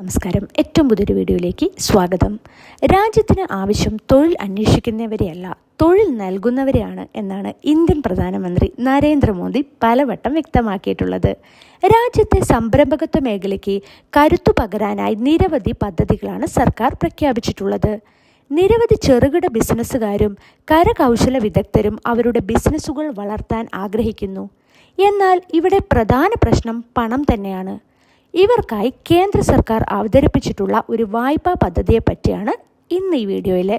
നമസ്കാരം. ഏറ്റവും പുതിയൊരു വീഡിയോയിലേക്ക് സ്വാഗതം. രാജ്യത്തിന് ആവശ്യം തൊഴിൽ അന്വേഷിക്കുന്നവരെയല്ല തൊഴിൽ നൽകുന്നവരെയാണ് എന്നാണ് ഇന്ത്യൻ പ്രധാനമന്ത്രി നരേന്ദ്രമോദി പലവട്ടം വ്യക്തമാക്കിയിട്ടുള്ളത്. രാജ്യത്തെ സംരംഭകത്വ മേഖലയ്ക്ക് കരുത്തു പകരാനായി നിരവധി പദ്ധതികളാണ് സർക്കാർ പ്രഖ്യാപിച്ചിട്ടുള്ളത്. നിരവധി ചെറുകിട ബിസിനസ്സുകാരും കരകൗശല വിദഗ്ധരും അവരുടെ ബിസിനസ്സുകൾ വളർത്താൻ ആഗ്രഹിക്കുന്നു. എന്നാൽ ഇവിടെ പ്രധാന പ്രശ്നം പണം തന്നെയാണ്. ഇവർക്കായി കേന്ദ്ര സർക്കാർ അവതരിപ്പിച്ചിട്ടുള്ള ഒരു വായ്പാ പദ്ധതിയെ പറ്റിയാണ് ഇന്ന് ഈ വീഡിയോയിൽ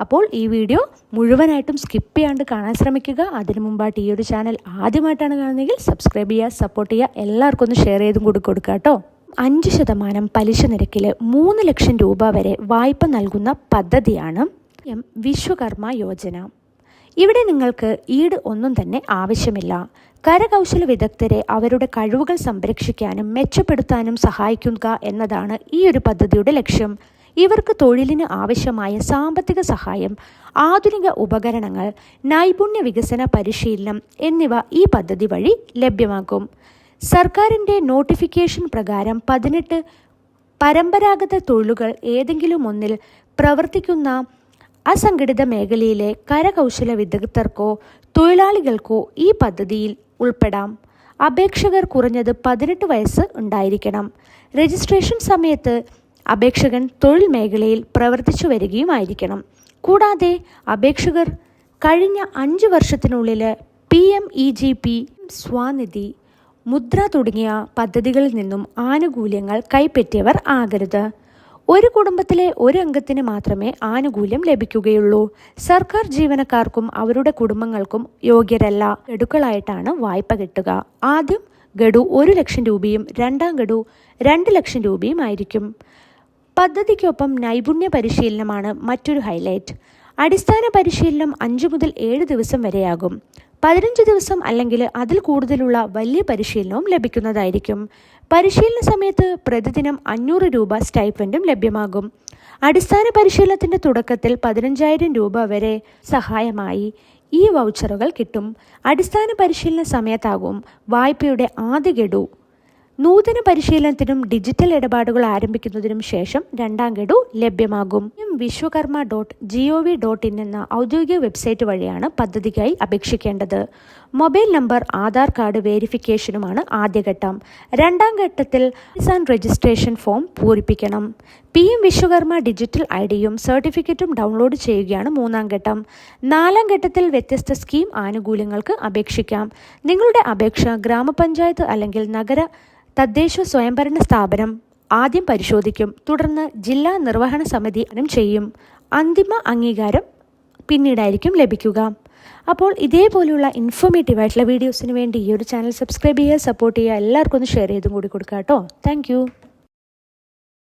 അപ്പോൾ ഈ വീഡിയോ മുഴുവനായിട്ടും സ്കിപ്പ് ചെയ്യാണ്ട് കാണാൻ ശ്രമിക്കുക. അതിനു മുമ്പായിട്ട് ഈ ഒരു ചാനൽ ആദ്യമായിട്ടാണ് കാണുന്നതെങ്കിൽ സബ്സ്ക്രൈബ് ചെയ്യുക സപ്പോർട്ട് ചെയ്യുക എല്ലാവർക്കും ഒന്ന് ഷെയർ ചെയ്തും കൂടി കൊടുക്കുക കേട്ടോ. അഞ്ച് ശതമാനം പലിശ നിരക്കിൽ മൂന്ന് ലക്ഷം രൂപ വരെ വായ്പ നൽകുന്ന പദ്ധതിയാണ് വിശ്വകർമ്മ യോജന. ഇവിടെ നിങ്ങൾക്ക് ഈട് ഒന്നും തന്നെ ആവശ്യമില്ല. കരകൗശല വിദഗ്ധരെ അവരുടെ കഴിവുകൾ സംരക്ഷിക്കാനും മെച്ചപ്പെടുത്താനും സഹായിക്കുക എന്നതാണ് ഈ ഒരു പദ്ധതിയുടെ ലക്ഷ്യം. ഇവർക്ക് തൊഴിലിന് ആവശ്യമായ സാമ്പത്തിക സഹായം ആധുനിക ഉപകരണങ്ങൾ നൈപുണ്യ വികസന പരിശീലനം എന്നിവ ഈ പദ്ധതി വഴി ലഭ്യമാക്കും. സർക്കാരിന്റെ നോട്ടിഫിക്കേഷൻ പ്രകാരം പതിനെട്ട് പരമ്പരാഗത തൊഴിലുകൾ ഏതെങ്കിലും ഒന്നിൽ പ്രവർത്തിക്കുന്ന അസംഘടിത മേഖലയിലെ കരകൗശല വിദഗ്ധർക്കോ തൊഴിലാളികൾക്കോ ഈ പദ്ധതിയിൽ ഉൾപ്പെടാം. അപേക്ഷകർ കുറഞ്ഞത് പതിനെട്ട് വയസ്സ് ഉണ്ടായിരിക്കണം. രജിസ്ട്രേഷൻ സമയത്ത് അപേക്ഷകൻ തൊഴിൽ മേഖലയിൽ പ്രവർത്തിച്ചു വരികയുമായിരിക്കണം കൂടാതെ അപേക്ഷകർ കഴിഞ്ഞ അഞ്ച് വർഷത്തിനുള്ളിൽ P M E G P Svanidhi Mudra തുടങ്ങിയ പദ്ധതികളിൽ നിന്നും ആനുകൂല്യങ്ങൾ കൈപ്പറ്റിയവർ ആകരുത്. ഒരു കുടുംബത്തിലെ ഒരു അംഗത്തിന് മാത്രമേ ആനുകൂല്യം ലഭിക്കുകയുള്ളൂ. സർക്കാർ ജീവനക്കാർക്കും അവരുടെ കുടുംബങ്ങൾക്കും യോഗ്യരല്ല. ഗഡുക്കളായിട്ടാണ് വായ്പ കിട്ടുക. ആദ്യം ഗഡു ഒരു ലക്ഷം രൂപയും രണ്ടാം ഗഡു രണ്ട് ലക്ഷം രൂപയും ആയിരിക്കും. പദ്ധതിക്കൊപ്പം നൈപുണ്യ പരിശീലനമാണ് മറ്റൊരു ഹൈലൈറ്റ്. അടിസ്ഥാന പരിശീലനം അഞ്ച് മുതൽ ഏഴ് ദിവസം വരെയാകും. പതിനഞ്ച് ദിവസം അല്ലെങ്കിൽ അതിൽ കൂടുതലുള്ള വലിയ പരിശീലനവും ലഭിക്കുന്നതായിരിക്കും. പരിശീലന സമയത്ത് പ്രതിദിനം അഞ്ഞൂറ് രൂപ സ്റ്റൈപ്പൻഡും ലഭ്യമാകും. അടിസ്ഥാന പരിശീലനത്തിന്റെ തുടക്കത്തിൽ പതിനഞ്ചായിരം രൂപ വരെ സഹായമായി ഈ വൗച്ചറുകൾ കിട്ടും. അടിസ്ഥാന പരിശീലന സമയത്താകും വായ്പയുടെ ആദ്യ ഗഡു നൂതന പരിശീലനത്തിനും ഡിജിറ്റൽ ഇടപാടുകൾ ആരംഭിക്കുന്നതിനും ശേഷം രണ്ടാം ഗഡു ലഭ്യമാകും. Vishwakarma dot G O V dot in എന്ന ഔദ്യോഗിക വെബ്സൈറ്റ് വഴിയാണ് പദ്ധതിക്കായി അപേക്ഷിക്കേണ്ടത്. മൊബൈൽ നമ്പർ ആധാർ കാർഡ് വേരിഫിക്കേഷനുമാണ് ആദ്യഘട്ടം. രണ്ടാം ഘട്ടത്തിൽ Kisan registration form പൂരിപ്പിക്കണം. P M Vishwakarma digital I ഡിയും സർട്ടിഫിക്കറ്റും ഡൗൺലോഡ് ചെയ്യുകയാണ് മൂന്നാം ഘട്ടം. നാലാം ഘട്ടത്തിൽ വ്യത്യസ്ത സ്കീം ആനുകൂല്യങ്ങൾക്ക് അപേക്ഷിക്കാം. നിങ്ങളുടെ അപേക്ഷ ഗ്രാമപഞ്ചായത്ത് അല്ലെങ്കിൽ നഗര തദ്ദേശ സ്വയംഭരണ സ്ഥാപനം ആദ്യം പരിശോധിക്കും. തുടർന്ന് ജില്ലാ നിർവഹണ സമിതി ചെയ്യും. അന്തിമ അംഗീകാരം പിന്നീടായിരിക്കും ലഭിക്കുക. അപ്പോൾ ഇതേപോലെയുള്ള ഇൻഫോർമേറ്റീവ് ആയിട്ടുള്ള വീഡിയോസിന് വേണ്ടി ഈ ഒരു ചാനൽ സബ്സ്ക്രൈബ് ചെയ്യുക സപ്പോർട്ട് ചെയ്യുക എല്ലാവർക്കും ഒന്ന് ഷെയർ ചെയ്തും കൂടി കൊടുക്കുക കേട്ടോ. താങ്ക്